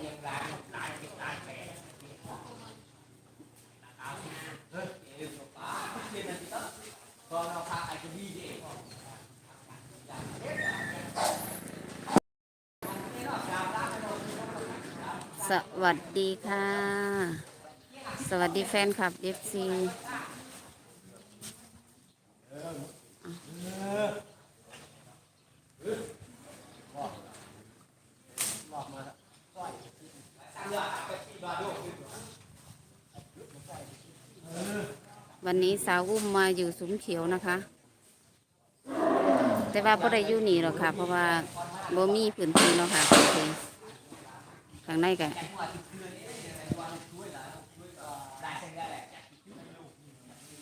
สวัสดีค่ะ สวัสดีแฟนคลับ FC วันนี้ สาวอุ้มมาอยู่สุมเขียวนะคะ แต่ว่าบ่ได้อยู่นี่หรอกค่ะ เพราะว่าบ่มีพื้นที่เนาะค่ะโอเคข้างในก็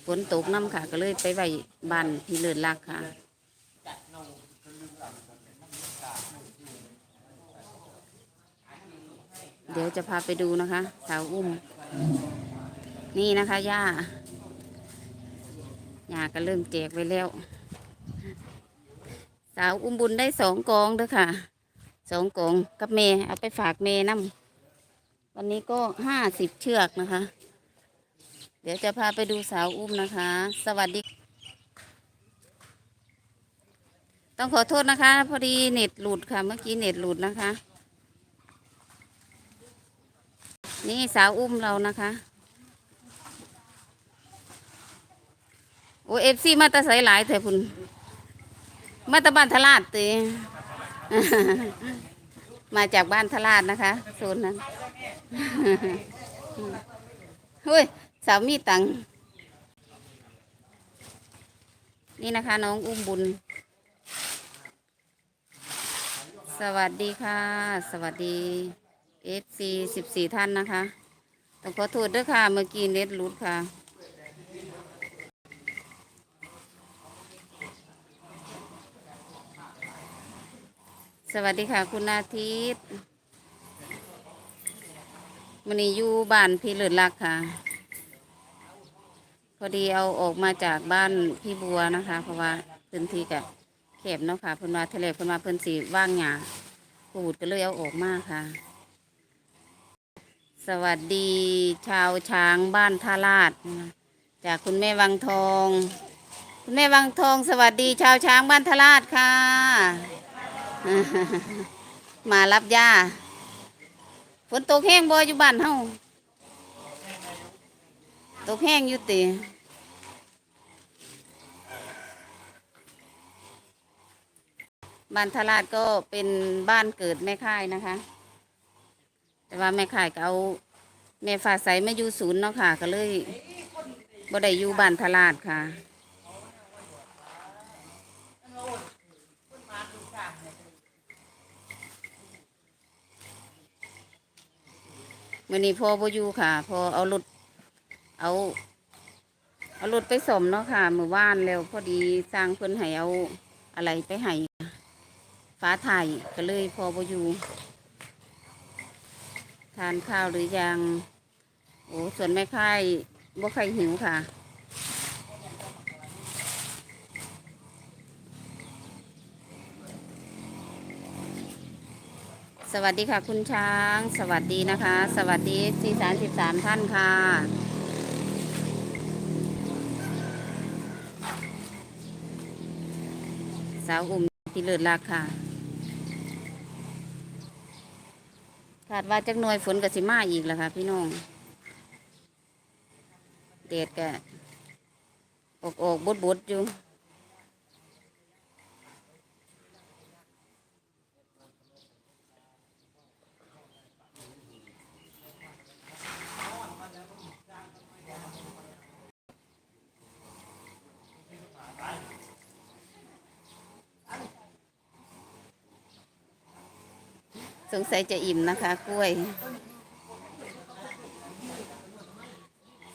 ฝนตกน้ำค่ะ ก็เลยไปไหวบ้านพี่เลิศรักค่ะเดี๋ยวจะพาไปดูนะคะสาวอุ้ม นี่นะคะย่า ยาก็เริ่มแจกไว้แล้ว สาวอุ้มบุญได้สองกองเด้อค่ะสองกองกับเมย์เอาไปฝากเมย์น้ำวันนี้ก็ห้าสิบเชือกนะคะ เดี๋ยวจะพาไปดูสาวอุ้มนะคะ สวัสดี ต้องขอโทษนะคะ พอดีเน็ตหลุดค่ะ เมื่อกี้เน็ตหลุดนะคะ นี่สาวอุ้มเรานะคะ โอเอฟซีมาตะใสหลายเถอะคุณมาตะบ้านทลาดตีมาจากบ้านทลาดนะคะโซนนั้นเฮ้ยสาวมีตังนี่นะคะ น้องอุ้มบุญ สวัสดีค่ะ สวัสดีเอฟซีสิบสี่ท่านนะคะต้องขอโทษด้วยค่ะ เมื่อกี้เน็ตหลุดค่ะ สวัสดีค่ะ คุณอาทิตย์มันนี้อยู่บ้านพี่เลิศรักค่ะ พอดีเอาออกมาจากบ้านพี่บัวนะคะ เพราะว่าพื้นที่กับแคบเนาะค่ะเพิ่นว่าทะเลเพิ่นว่าเพิ่นสีว่างหยาปูดก็เลยเอาออกมาค่ะ สวัสดีชาวช้างบ้านท่าลาดจากคุณแม่วังทอง คุณแม่วังทอง สวัสดีชาวช้างบ้านท่าลาดค่ะ มารับยาฝนตกแห้งบ่อยู่บ้านเฮาตกแห้งอยู่ติบ้านทลาดก็เป็นบ้านเกิดแม่ค่ายนะคะ แต่ว่าแม่ค่ายก็เอาแม่ฟ้าใสมาอยู่ศูนย์เนาะค่ะ ก็เลยบ่ได้อยู่บ้านทลาดค่ะ มื่อนี้พ่อบ่อยู่ค่ะพ่อเอารถเอา เอารถไปสมเนาะค่ะมือว่านแล้วพอดีสร้างเพื่อนให้เอาอะไรไปให้ฟ้าถ่ายก็เลยพ่อบ่อยู่ทานข้าวหรือยัง โอ้ส่วนแม่ค่ายบ่ใครหิวค่ะ สวัสดีค่ะคุณช้าง สวัสดีนะคะ สวัสดีสี่สามสิบสามท่านค่ะ สาวอุ่มที่เลิศรักค่ะคาดว่าจักหน่วยฝนกับสิมาอีกแล้วค่ะ พี่น้องเดดกะอกอกบดบดอยู่ สงสัยจะอิ่มนะคะ กล้วย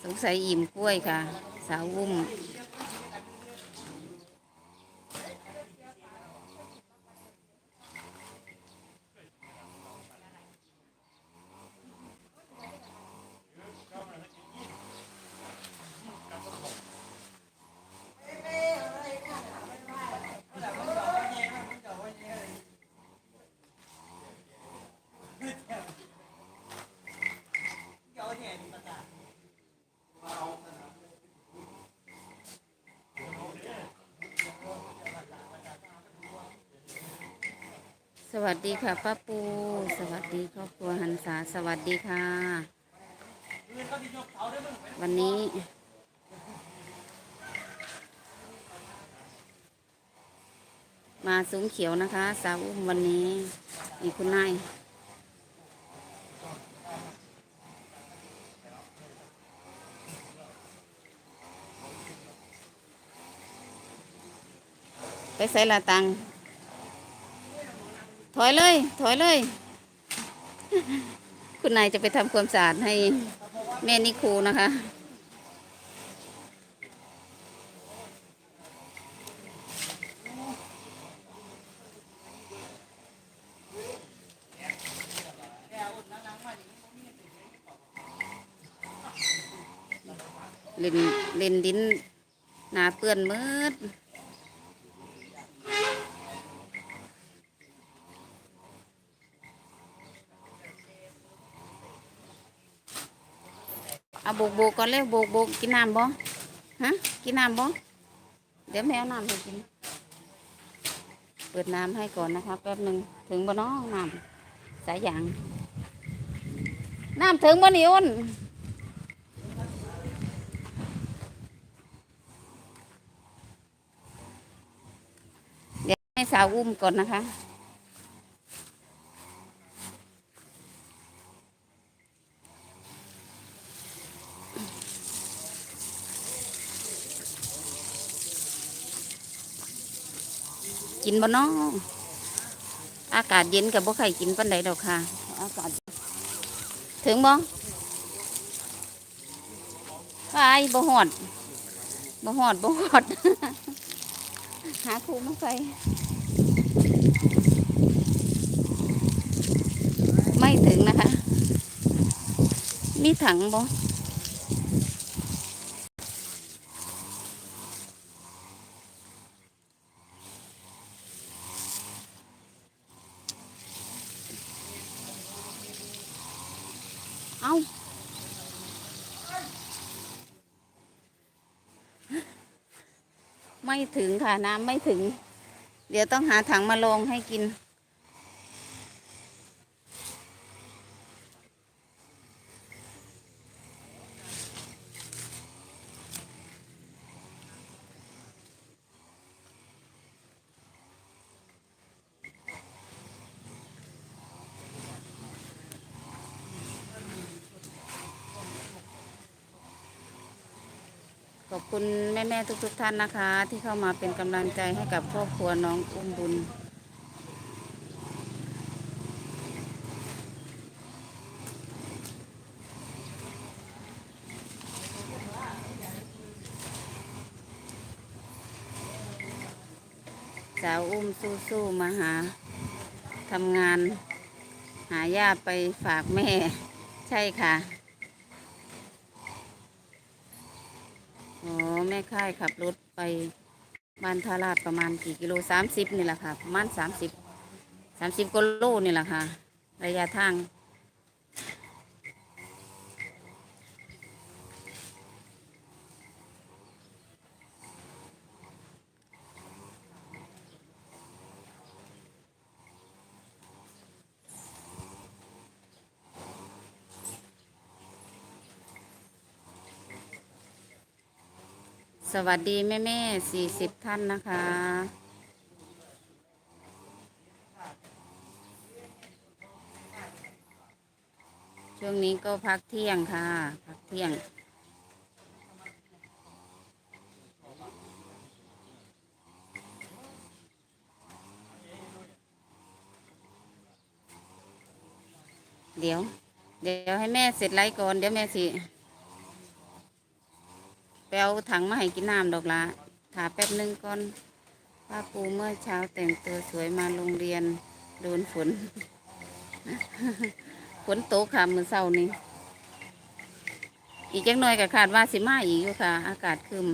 สงสัยอิ่มกล้วยค่ะ สาววุ้ม สวัสดีค่ะป้าปู สวัสดีครอบครัวหันษาสวัสดีค่ะ วันนี้ มาซุ้มเขียวนะคะ สาวอุ้มวันนี้มีคุณนายไปใส่ละตัง ถอยเลย ถอยเลย คุณนายจะไปทำความสะอาดให้แม่นิครูนะคะ เล่นเล่นดินหนาเปื้อนมืด โบกโบกก่อนเลยโบกโบกกินน้ำบ่ฮะกินน้ำบ่เดี๋ยวแมวน้ำให้กิน เปิดน้ำให้ก่อนนะคะแป๊บหนึ่งถึงบ่น้องน้ำสายยางน้ำถึงบ่นี่อ้นเดี๋ยวให้สาวอุ้มก่อนนะคะ กินบ่เน้ออากาศเย็นกับบ่ไข่กินปันใดดอกค่ะ อากาศ ถึงบ่ไปบ่หอดบ่หอดบ่หอด หาคูมาใส่ไม่ถึงนะคะ มีถังบ่ เอาไม่ถึงค่ะน้ำไม่ถึง เดี๋ยวต้องหาถังมาลงให้กิน คุณแม่ๆทุกๆท่านนะคะ ที่เข้ามาเป็นกำลังใจให้กับครอบครัวน้องอุ้มบุญสาวอุ้มสู้ๆมาหาทำงาน หายาไปฝากแม่ ใช่ค่ะ อ๋อแม่ค่ายขับรถไปบ้านทาราดประมาณกี่กิโลสามสิบนี่แหละค่ะประมาณสามสิบสามสิบกิโลนี่แหละค่ะ ระยะทาง สวัสดีแม่แม่สี่สิบท่านนะคะ ช่วงนี้ก็พักเที่ยงค่ะ พักเที่ยง เดี๋ยว เดี๋ยวให้แม่เสร็จไลฟ์ก่อน เดี๋ยวแม่สิ ปเอาถังมาให้กินน้ำดอกละถาแป๊บหนึงก่อนป้าปูเมื่อเช้าแต่งตัวสวยมาโรงเรียนโดนฝน ฝนตกค่ะมือเศร้านี่อีกจังหน่อยกับคาดว่าสิมาอีกอยู่ค่ะ อากาศคืม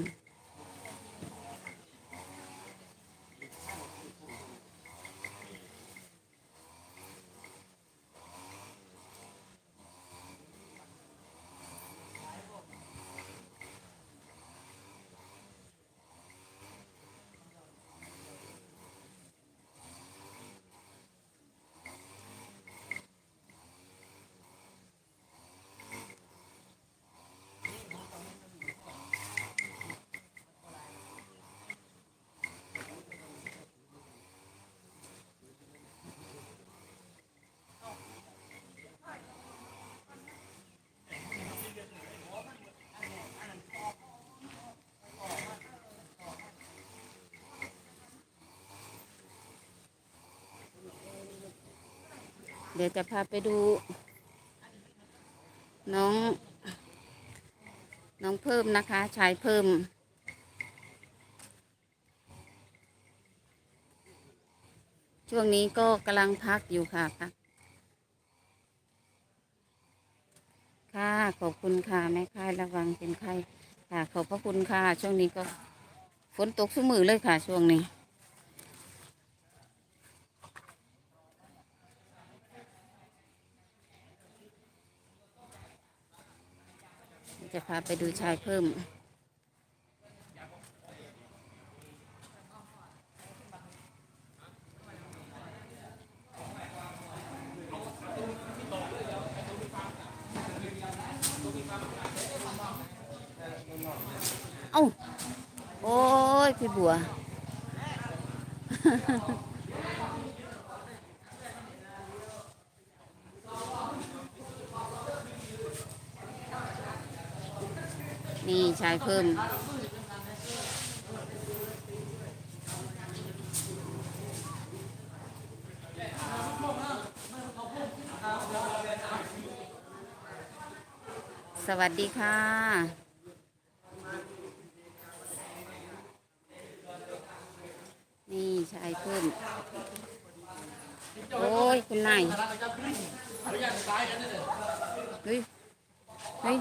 ดี๋ยวจะพาไปดู น้อง น้องเพิ่มนะคะชายเพิ่ม ช่วงนี้ก็กำลังพักอยู่ค่ะพักค่ะขอบคุณค่ะแม่ค่ายระวังเป็นไข้ค่ะ ขอบพระคุณค่ะ ช่วงนี้ก็ฝนตกสุมือเลยค่ะ ช่วงนี้ จะพาไปดูชายเพิ่ม เอ้า โอ้ย พี่บัว นี่ชายเพิ่ม สวัสดีค่ะ นี่ชายเพิ่ม โอ้ย คุณนายเฮ้ยเฮ้ย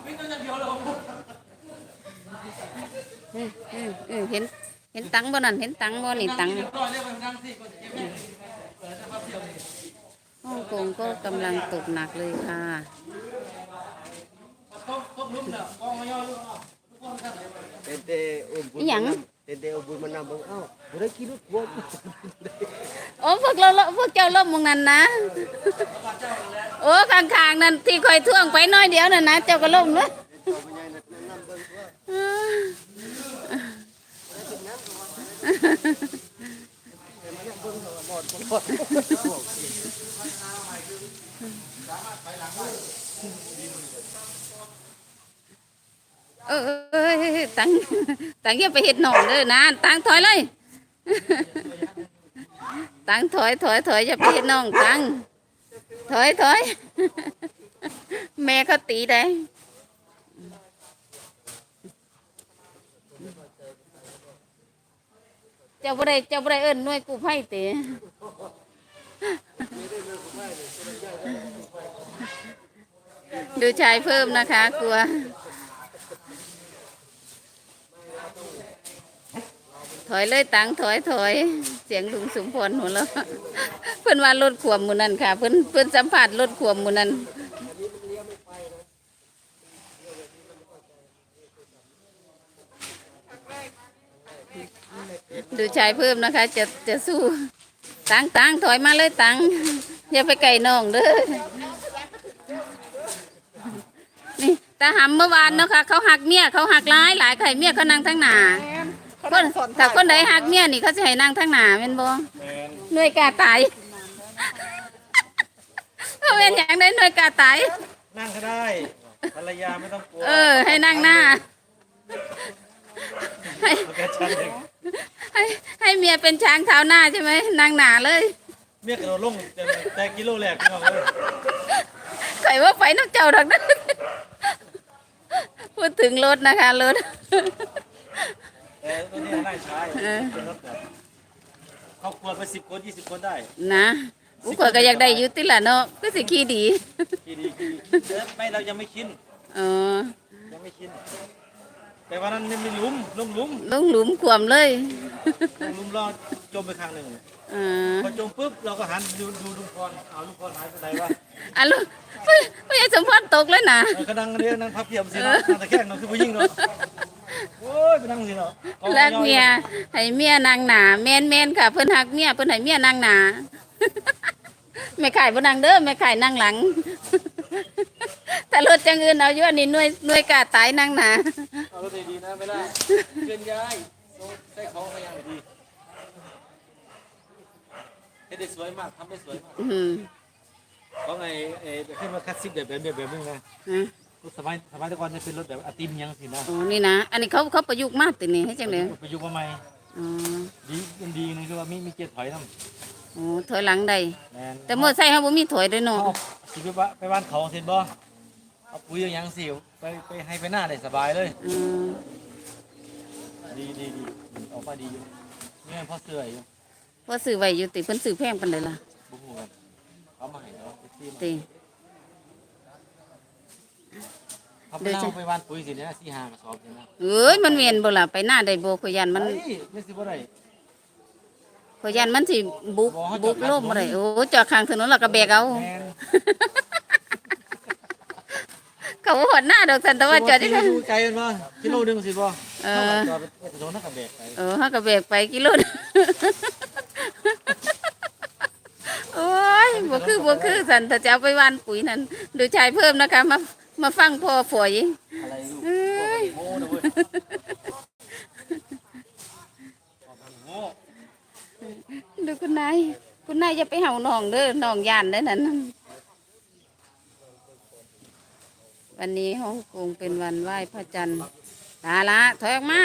ออเออเออเห็น เห็นตังค์บ่นั่นเห็นตังค์บ่นี่ตังค์ฮ่องกงก็กำลังตกหนักเลยค่ะ Tente ubur Iyang? menam. Tente ubur menam. Oh, boleh kilo buat. โอ้พวกเราพวกเจ้าล่มมองนั้นนะ โอ้ข้างๆนั่นที่คอยท่วงไปน้อยเดียวนั่นนะเจ้าก็ล่มเลย เออเออตังตังอย่ไปเห็ดหนองเด้อนะตังถอยเลย ตังถอยถอยถอยอย่าไปเห็ดหนองตังถอยถอยแม่เขาตีได้ จ้าบ่ได้เจ้าบ่ได้เอิ้นหน่วยกู้ภัยเตะดูชายเพิ่มนะคะ กลัว ถอยเลยตังถอยถอย เสียงลุงสมพรหัวเราะเพิ่นว่ารถขวมหมูนันค่ะ เพิ่นเพิ่นสัมผัสรถขวมหมูนัน ดูชายเพิ่มนะคะ จะจะสู้ตังตังถอยมาเลยตังอย่าไปไก่น้องเด้อนี่ตาหำเมื่อวานเนาะค่ะเขาหักเมียเขาหักร้ายหลายไข่เมียเขานั่งทั้งหนาคนถ้าคนใดหักเมียนี่เขาจะให้นั่งทั้งหน้าแม่นบ่หน่วยกาตายเขาเป็นอย่างได้หน่วยกาตายนั่งก็ได้ภรรยาไม่ต้องกลัวเออ ให้นั่งหน้าให้ เอาแกชันเองให้ให้เมียเป็นช้างเท้าหน้าใช่ไหมนั่งหน้าเลย เมียกระโดดลงแต่แต่กิโลแรกพี่น้องเลยใส่ว่าไฟนกเจ้าดอกนั้นพูดถึงรถนะคะรถแต่ตัวนี้น่าใช้เออเป็นรถแบบเขาควรไปสิบคนยี่สิบคนได้ นะอุกก็อยากได้อยุติละเนาะก็สิขี้ดีกี่ดีกี่ดีเออไม่เรายังไม่ชินอ๋อยังไม่ชิน แต่วันนั้นมันมีหลุมลงหลุมลงหลุมขวมเลย ลงหลุมเราจมไปข้างหนึ่งอ่าพอจมปุ๊บเราก็หันดูดูลุงพรเอาลุงพรหายไปไหนวะอะลูกพ่อพ่อใหญ่สมพรตกเลยนะเออก็นั่งเรียกนั่งพับเพียบสิเนาะนั่งตะแคงเนาะคือผู้หญิงเนาะโอ้ยไปนั่งสิเนาะกองรักอเมียให้เมียนางหนาแมนแมนค่ะเพิ่นหักเมียเพิ่นให้เมียนางหนาแม่ขายบ่นางเด้อแม่ขายนางหลังถ้ารถจังอื่นเอาอยู่อันนี้หน่วยหน่วยกาตายนางหนา เอารถดีๆนะไม่ได้เคลื่อนย้ายโซ่ใส่ของมาอย่างดีเฮ็ดได้สวยมากทำได้สวยมากอืมเพราะไงเอ่อขึ้นมาคัดซิปแบบแบบแบบแบบนึงนะฮะรถสมัยสมัยแตะก่อนจะเป็นรถแบบอะติมยังสินะอ๋อนี่นะ อันนี้เขาเขาประยุกต์มากตินี่ให้จังเลยประยุกต์มาใหม่อ๋อดีมันดีนึงคือว่ามีมีเกียร์ถอยทโอ้ถอยหลังได้แม่นแต่มอไซค์เฮาบ่มีถอยเด้วยเนาะเอาสิไปบ้านไปบ้านเขาเสร็จบ่ เอาปุ๋ยเอาหยังสิไปไปให้ไปหน้าได้สบายเลย อืมดีดีดีออกมาดีอยู่นี่มันพ่อเสื้ออยู่ว่าซื้อไว้อยู่ติเพิ่นซื้อแพงปานใดล่ะบุ้งกันเอามาให้เนาะไปที่ติ เขาไปเอาไปบ้านปุ๋ยสิเนี่ยสี่ห้ากระสอบสินะเอ้ยมันเวียนบ่ล่ะไปหน้าได้บ่ขอยยันมันเฮ้ยไม่สิบ่ได้ขอยยันมันสิบุกบ่ให้จบุอดกข้างโลกบ่ได้ถนนโอ้จอดข้างถนนแล้วก็แบกเอา แม่น เขาบ่ฮอดหน้าดอกสันแต่ว่าจอดที่สิบ่ดูใจมันบ่กิโลหนึงสิบ่เอเท่าอกับจอดไปถนนนักกับแบกไปเออเฮาก็แบกไปกิโลหนึ่งโอ้ยบ่คือบ่คือสันถ้าจะเอาไปหวานปุ๋ยนั่นดูชายเพิ่มนะคะ มามาฟังพ่อฝอยอะไรลูกเอ้ยโง่นะเว้ยโง่ดูคุณนายคุณนายอย่าไปเห่าน้องเด้อน้องย่านเด้อนั่น วันนี้ฮ่องกงเป็นวันไหว้พระจันทร์ตาละถอยออกมา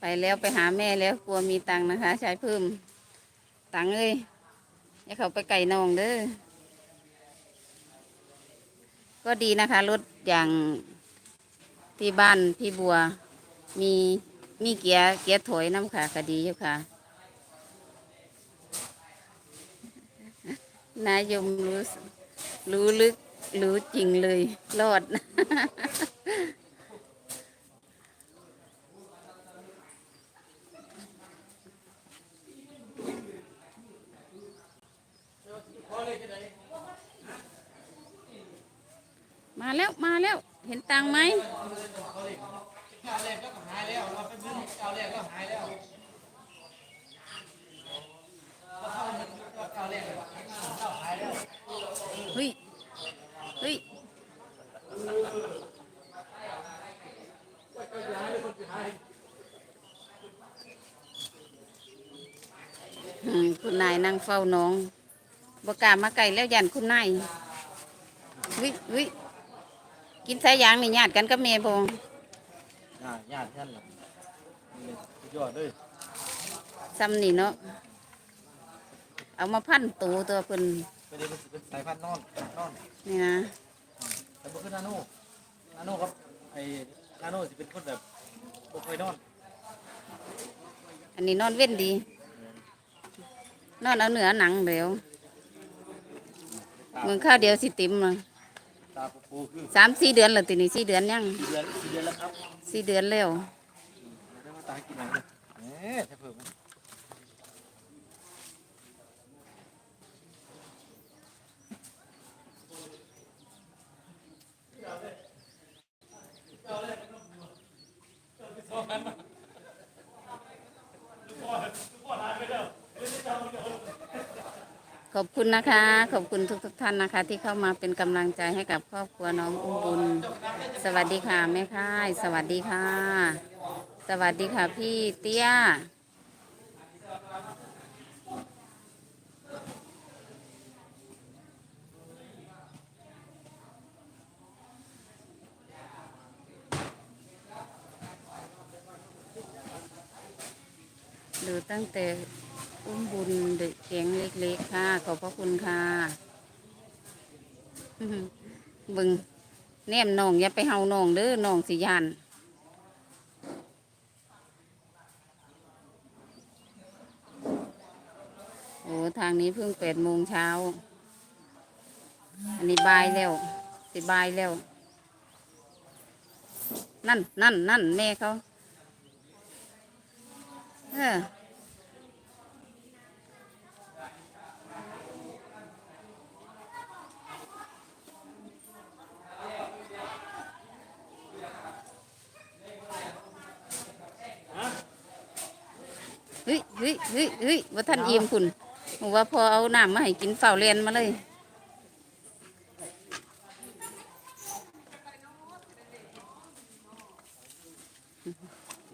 ไปแล้วไปหาแม่แล้วกลัวมีตังนะคะชายเพิ่ม ตังเอ้ยอย่าเขาไปไก่นองเด้อก็ดีนะคะรถอย่างที่บ้านพี่บัวมี มีเกียร์เกียร์ถอยน้ำค่ะก็ดีอยู่ค่ะ นายยมรู้รู้ลึกรู้จริงเลยรอด มาแล้วมาแล้ว เห็นตังค์ไหมเฮ้ยเฮ้ยอืมคุณนายนั่ง เฝ้าน้องบกล้ามาไก่แล้วยันคุณนายวิวิกินสายยางนี่ญาติกันกับเมย์บงญาติญาติท่านล่ะนี่สุดยอดเลยซ้ำนี่เนาะเอามาพันตูตัวเพิ่นเป็นเป็นเป็นสายพันธุ์นอนนอนนี่นะแต่บ่คือนาโน่นาโน่ครับไอ้นาโน่สิเป็นคนแบบบ่เคยนอน อันนี้นอนเว้นดี นอนเอาเนื้อหนังเดี๋ยวตามึงข้าวเดียวสิติมเลยตาปูๆคือสามสี่เดือนแล้วตินี่สี่เดือนยังสี่เดือนสี่เดือนแล้วครับสี่เดือนแล้ว ได้มาตายกินอะไรเนี่ยเอ๊ะถ้าเพิ่มมัน ขอบคุณนะคะ ขอบคุณทุกทุกท่านนะคะ ที่เข้ามาเป็นกำลังใจให้กับครอบครัวน้องอุ้มบุญ สวัสดีค่ะแม่ค่าย สวัสดีค่ะ สวัสดีค่ะพี่เตี้ย ดูตั้งแต่ อุ้มบุญเด็กเสียงเล็กๆค่ะ ขอบพระคุณค่ะบึงแนมน้องอย่าไปเฮาน้องเด้อน้องสิยานโอ้ทางนี้เพิ่งแปดโมงเช้า อันนี้บายแล้วสิบายแล้ว นั่นนั่นนั่นแม่เขา เออ ฮ้ยเฮ้ยเฮ้ยเฮ้ยว่าท่านอิ่มคุณบอกว่าพอเอาน้ำมาให้กินเฝ้าเรียนมาเลย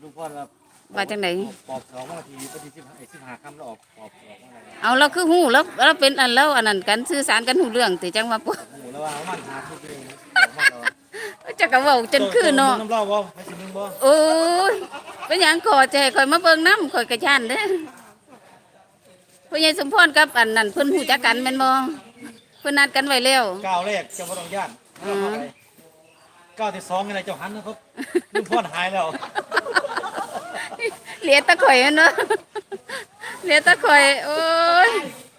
ลูกพ่อแบบว่าจังไหนปอบสองนาทีปฏิสิบไอ้สิบห้าคำแล้วออกปอบสองอะไรเอาเราคือหูแล้วเราเป็นอันแล้วอันนั้นกันสื่อสารกันหูเรื่องติจังว่าปโอ้โหแล้วว่ามันหาทุกเรื่องก็เว้าจนคือเนาะน้ำเหล้าบ่ให้สิมึงบ่โอ้ย เป็นหยังขอใจข่อยมาเบิ่งน้ำข่อยกระชานเด้อพ่อใหญ่สมพรกับอันนั้นเพิ่นหูจักกันแม่นบ่เพิ่นนัดกันไว้แล้ว ก้าวแรกเจ้าบ่ต้องย่านอืม ก้าวที่สองนี่แหละเจ้าหันนะครับลุงพรหายแล้ว เหลียตะข่อยแม่นบ่เหลียตะข่อย โอ้ย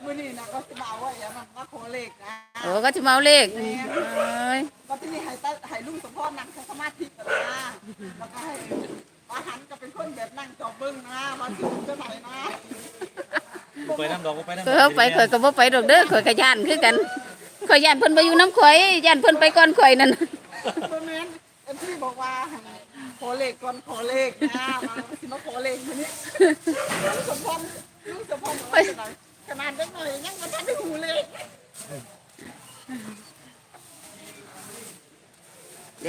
มื่อนี้นะก็จะมาว่าอย่ามันว่าโคเลกนะโอ้ก็สิมาเอาเลขเอ้ยก็ที่นี่ให้ตาให้ลุงสมพรนั่งสมาธิกันนะแล้วก็ให้ อาหันก็เป็นคนแบบนั่งจอบเบิ้งนะมาถึงจะไหนนะบ่ไปน้ำดอกบ่ไปน้ำดก็อกเอาไปข่อยก็บ่ไปดอกเด้อข่อยกระชานคือกันข่อยย่านเพิ่นบ่อยู่น้ำข่อยย่านเพิ่นไปก่อนข่อยนั่นเพราะงั้นเอ็มพี่บอกว่าโคเลกก่อนโคเลกนะมาสิมาโคเลกทีนี้ลุงสมพรลุงสมพรบอกว่าจะไหนขนาดเล็กหน่อยยังมาทันได้หูเลย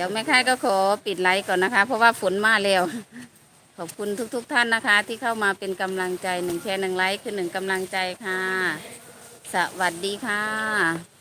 ดี๋ยวแม่ค่ายก็ขอปิดไลฟ์ก่อนนะคะ เพราะว่าฝนมาแล้ว ขอบคุณทุกๆท่านนะคะ ที่เข้ามาเป็นกำลังใจหนึ่งแชร์หนึ่งไลค์คือหนึ่งกำลังใจค่ะ สวัสดีค่ะ